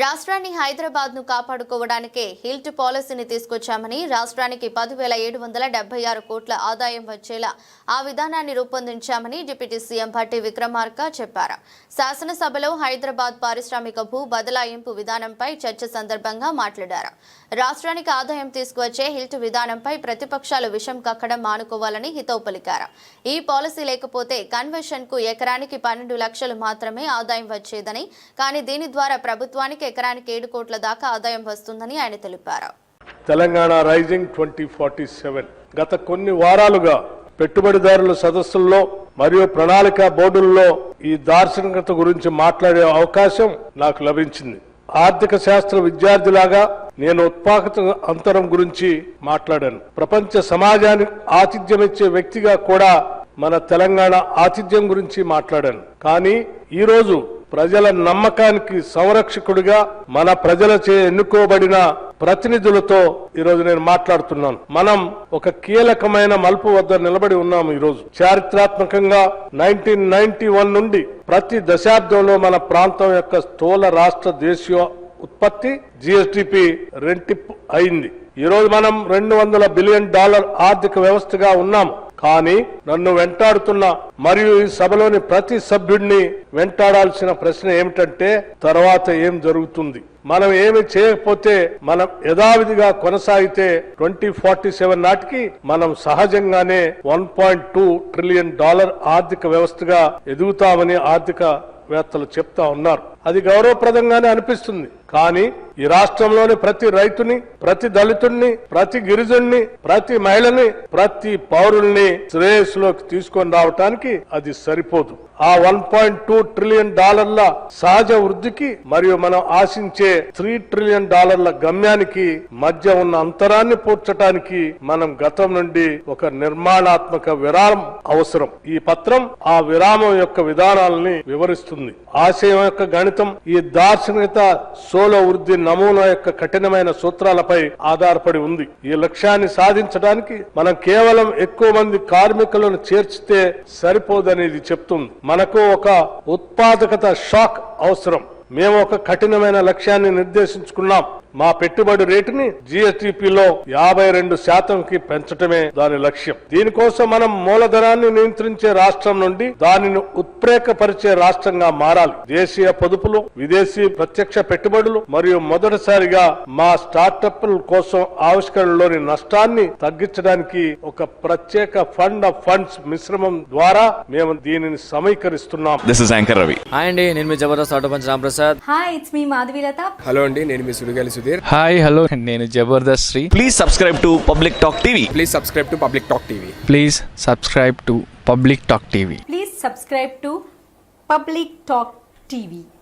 రాష్ట్రాన్ని హైదరాబాద్ను కాపాడుకోవడానికే హిల్ట్ పాలసీని తీసుకొచ్చామని రాష్ట్రానికి పదివేల ఏడు వందల డెబ్బై ఆరు కోట్ల ఆదాయం వచ్చేలా ఆ విధానాన్ని రూపొందించామని డిప్యూటీ సీఎం భట్టి విక్రమార్క చెప్పారు. శాసనసభలో హైదరాబాద్ పారిశ్రామిక భూ బదలాయింపు విధానంపై చర్చ సందర్భంగా మాట్లాడారు. రాష్ట్రానికి ఆదాయం తీసుకువచ్చే హిల్ట్ విధానంపై ప్రతిపక్షాలు విషం కక్కడం మానుకోవాలని హితవు పలికారు. ఈ పాలసీ లేకపోతే కన్వెన్షన్కు ఎకరానికి పన్నెండు లక్షలు మాత్రమే ఆదాయం వచ్చేదని కానీ దీని ద్వారా ప్రభుత్వానికి ఎకరానికి ఏడు కోట్ల దాకా ఆదాయం వస్తుందని ఆయన తెలిపారు. Telangana rising twenty forty seven గత కొన్ని వారాలుగా పెట్టుబడిదారుల సదస్సుల్లో మరియు ప్రణాళిక బోర్డుల్లో ఈ దార్శనికత గురించి మాట్లాడే అవకాశం నాకు లభించింది. ఆర్థిక శాస్త్ర విద్యార్థిలాగా నేను ఉత్పాదక అంతరం గురించి మాట్లాడాను. ప్రపంచ సమాజానికి ఆతిథ్యమిచ్చే వ్యక్తిగా కూడా మన తెలంగాణ ఆతిథ్యం గురించి మాట్లాడాను. కానీ ఈ రోజు ప్రజల నమ్మకానికి సంరక్షకుడిగా మన ప్రజలచే ఎన్నుకోబడిన ప్రతినిధులతో ఈరోజు నేను మాట్లాడుతున్నాను. మనం ఒక కీలకమైన మలుపు వద్ద నిలబడి ఉన్నాము ఈరోజు. చారిత్రాత్మకంగా నైన్టీన్ నైన్టీ వన్ నుండి ప్రతి దశాబ్దంలో మన ప్రాంతం యొక్క స్థూల రాష్ట్ర దేశీయ ఉత్పత్తి జిఎస్టిపి రెంటిప్ అయింది. ఈరోజు మనం రెండు వందల బిలియన్ డాలర్ ఆర్థిక వ్యవస్థగా ఉన్నాం కానీ నన్ను వెంటాడుతున్న మరియు ఈ సభలోని ప్రతి సభ్యుడిని వెంటాడాల్సిన ప్రశ్న ఏమిటంటే తర్వాత ఏం జరుగుతుంది? మనం ఏమి చేయకపోతే మనం యథావిధిగా కొనసాగితే ట్వంటీ ఫార్టీ సెవెన్ నాటికి మనం సహజంగానే one point two trillion dollar ఆర్థిక వ్యవస్థగా ఎదుగుతామని ఆర్థిక వేత్తలు చెప్తా ఉన్నారు. అది గౌరవప్రదంగానే అనిపిస్తుంది. కానీ ఈ రాష్ట్రంలోని ప్రతి రైతుని ప్రతి దళితుణ్ణి ప్రతి గిరిజుణ్ణి ప్రతి మహిళని ప్రతి పౌరుల్ని శ్రేయస్సులోకి తీసుకొని రావటానికి అది సరిపోదు. ఆ వన్ పాయింట్ టూ ట్రిలియన్ డాలర్ల సహజ వృద్ధికి మరియు మనం ఆశించే త్రీ ట్రిలియన్ డాలర్ల గమ్యానికి మధ్య ఉన్న అంతరాన్ని పూడ్చటానికి మనం గతం నుండి ఒక నిర్మాణాత్మక విరామం అవసరం. ఈ పత్రం ఆ విరామం యొక్క విధానాలని వివరిస్తుంది. ఆశయం యొక్క గణిత ఈ దార్శనికత సోలో వృద్ధి నమూనా యొక్క కఠినమైన సూత్రాలపై ఆధారపడి ఉంది. ఈ లక్ష్యాన్ని సాధించడానికి మనం కేవలం ఎక్కువ మంది కార్మికులను చేర్చితే సరిపోదనేది చెప్తుంది. మనకు ఒక ఉత్పాదకత షాక్ అవసరం. మేము ఒక కఠినమైన లక్ష్యాన్ని నిర్దేశించుకున్నాం. మా పెట్టుబడి రేటుని జిఎస్టిపిలో యాభై రెండు శాతంకి పెంచటమే దాని లక్ష్యం. దీనికోసం మనం మూలధనాన్ని నియంత్రించే రాష్ట్రం నుండి దానిని ఉత్ప్రేకపరిచే రాష్ట్రంగా మారాలి. దేశీయ పొదుపులు విదేశీ ప్రత్యక్ష పెట్టుబడులు మరియు మొదటిసారిగా మా స్టార్టప్ల కోసం ఆవిష్కరణలోని నష్టాన్ని తగ్గించడానికి ఒక ప్రత్యేక ఫండ్ ఆఫ్ ఫండ్స్ మిశ్రమం ద్వారా మేము దీనిని సమీకరిస్తున్నాం. This is anchor Ravi hi అండి నేను మీ Jabardasth auto punch Ramprasad. Hi it's me Madhavilatha. Hello అండి నేను మీ సుడిగాలి సుధీర్. హాయ్ హలో నేను Jabardasth Sri. Please subscribe to public talk TV please subscribe to public talk TV please subscribe to public talk TV please subscribe to public talk TV